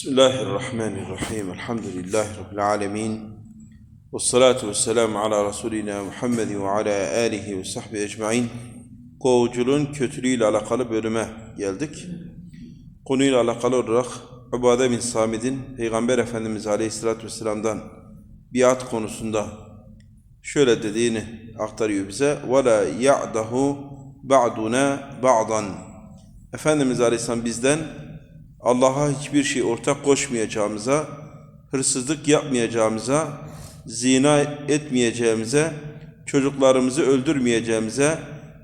Bismillahirrahmanirrahim. Elhamdülillahi Rabbil alemin. Ve salatu ve selamu ala Resulina Muhammedin ve ala alihi ve sahbihi ecmain. Kovuculuğun kötülüğüyle alakalı bölüme geldik. Konuyla alakalı olarak Ubade bin Samid'in Peygamber Efendimiz Aleyhisselatü Vesselam'dan biat konusunda şöyle dediğini aktarıyor bize. وَلَا يَعْدَهُ بَعْدُنَا بَعْضًا Efendimiz Aleyhisselam bizden Allah'a hiçbir şey ortak koşmayacağımıza, hırsızlık yapmayacağımıza, zina etmeyeceğimize, çocuklarımızı öldürmeyeceğimize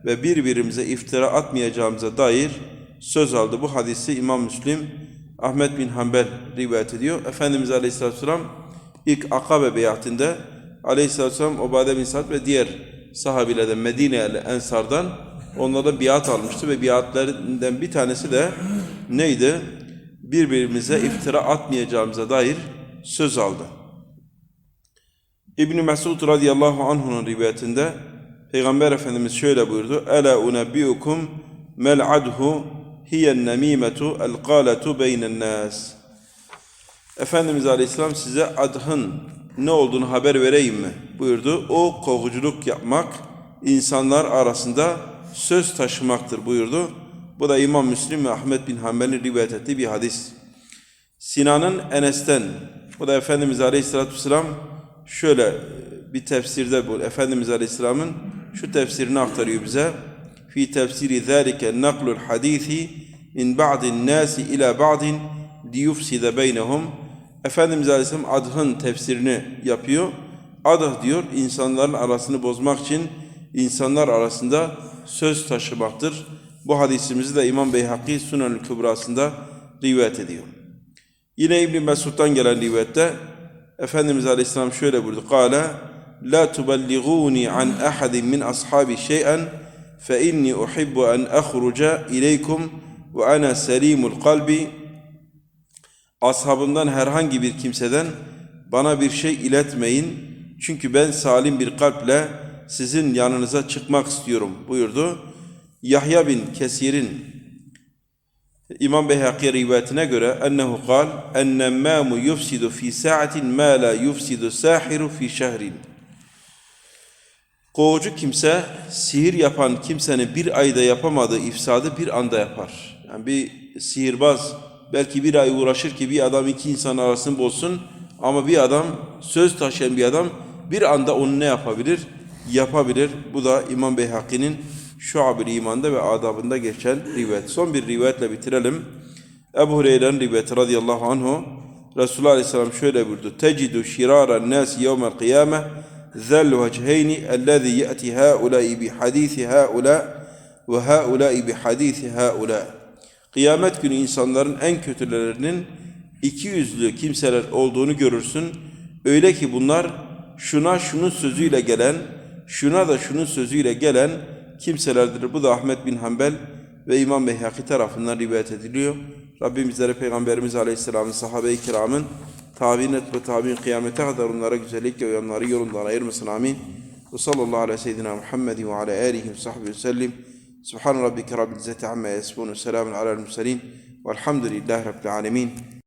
ve birbirimize iftira atmayacağımıza dair söz aldı. Bu hadisi İmam Müslim, Ahmet bin Hanbel rivayet ediyor. Efendimiz Aleyhisselatü Vesselam ilk Akabe beyatinde Aleyhisselatü Vesselam Obade bin Sa'd ve diğer sahabilerden Medine'li Ensar'dan onlara biat almıştı ve biatlerinden bir tanesi de neydi? Birbirimize iftira atmayacağımıza dair söz aldı. İbn Mesud radıyallahu anh'un rivayetinde Peygamber Efendimiz şöyle buyurdu. Ela unebbiukum mel'adhu hiyen nemimetu el qaletu beynen nas. Efendimiz Aleyhisselam size adhın ne olduğunu haber vereyim mi? buyurdu. O kovuculuk yapmak, insanlar arasında söz taşımaktır buyurdu. Bu da İmam Müslim ve Ahmet bin Hanbel'in rivayet ettiği bir hadis. Sinan'ın Enes'ten, bu da Efendimiz Aleyhisselatü Vesselam şöyle bir tefsirde bu. Efendimiz Aleyhisselam'ın şu tefsirini aktarıyor bize. Fi tefsiri zâlike naklul hadisi min ba'din nâsi ila ba'din liyufside beynehum. Efendimiz Aleyhisselam adhın tefsirini yapıyor. Adah diyor insanların arasını bozmak için insanlar arasında söz taşımaktır. Bu hadisimizi de İmam Beyhaki Sunan-ı Kübrası'nda rivayet ediyor. Yine İbn Mesud'dan gelen rivayette Efendimiz Aleyhisselam şöyle buyurdu. Kale La tubelliguni an ahadin min ashabi şey'en fe inni uhibbu en ahruca ileykum ve ana selimul kalbi Ashabımdan herhangi bir kimseden bana bir şey iletmeyin. Çünkü ben salim bir kalple sizin yanınıza çıkmak istiyorum buyurdu. Yahya bin Kesir'in İmam Beyhaki rivayetine göre ennehu kal ennemmâmu yufsidu fi sa'atin ma la yufsidu sahiru fi şehrin. Kovucu kimse sihir yapan kimsenin bir ayda yapamadığı ifsadı bir anda yapar. Yani bir sihirbaz belki bir ay uğraşır ki bir adam iki insan arasını bozsun ama bir adam söz taşıyan bir adam bir anda onu ne yapabilir? Yapabilir. Bu da İmam Beyhaki'nin Şuab-ı İman'da ve adabında geçen rivayet. Son bir rivayetle bitirelim. Ebu Hureyre'nin rivayeti radıyallahu anhu Resulullah Aleyhisselam şöyle buyurdu. Tecidu şiraren nâsi yevmel kıyâmeh zel vecheyni ellezî ye'ti hâulâi bi hadîsi hâulâ ve hâulâi bi hadîsi hâulâ. Kıyamet günü insanların en kötülerinin iki yüzlü kimseler olduğunu görürsün. Öyle ki bunlar şuna şunun sözüyle gelen, şuna da şunun sözüyle gelen kimselerdir. Bu da Ahmet bin Hanbel ve İmam Beyhaki tarafından rivayet ediliyor. Rabbim bizlere Peygamberimiz Aleyhisselam'ın sahabe-i kiramın tabi'in et ve tabi'in kıyamete kadar onlara güzellikle uyanları yolundan ayırmasın. Amin. Ve sallallahu aleyhi seyyidina Muhammedin ve ala alihi ve sahbihi ve sellim. Subhan rabbike rabbil izzeti amma yasifun ve selamun alel murselin. Velhamdülillahi rabbil alemin.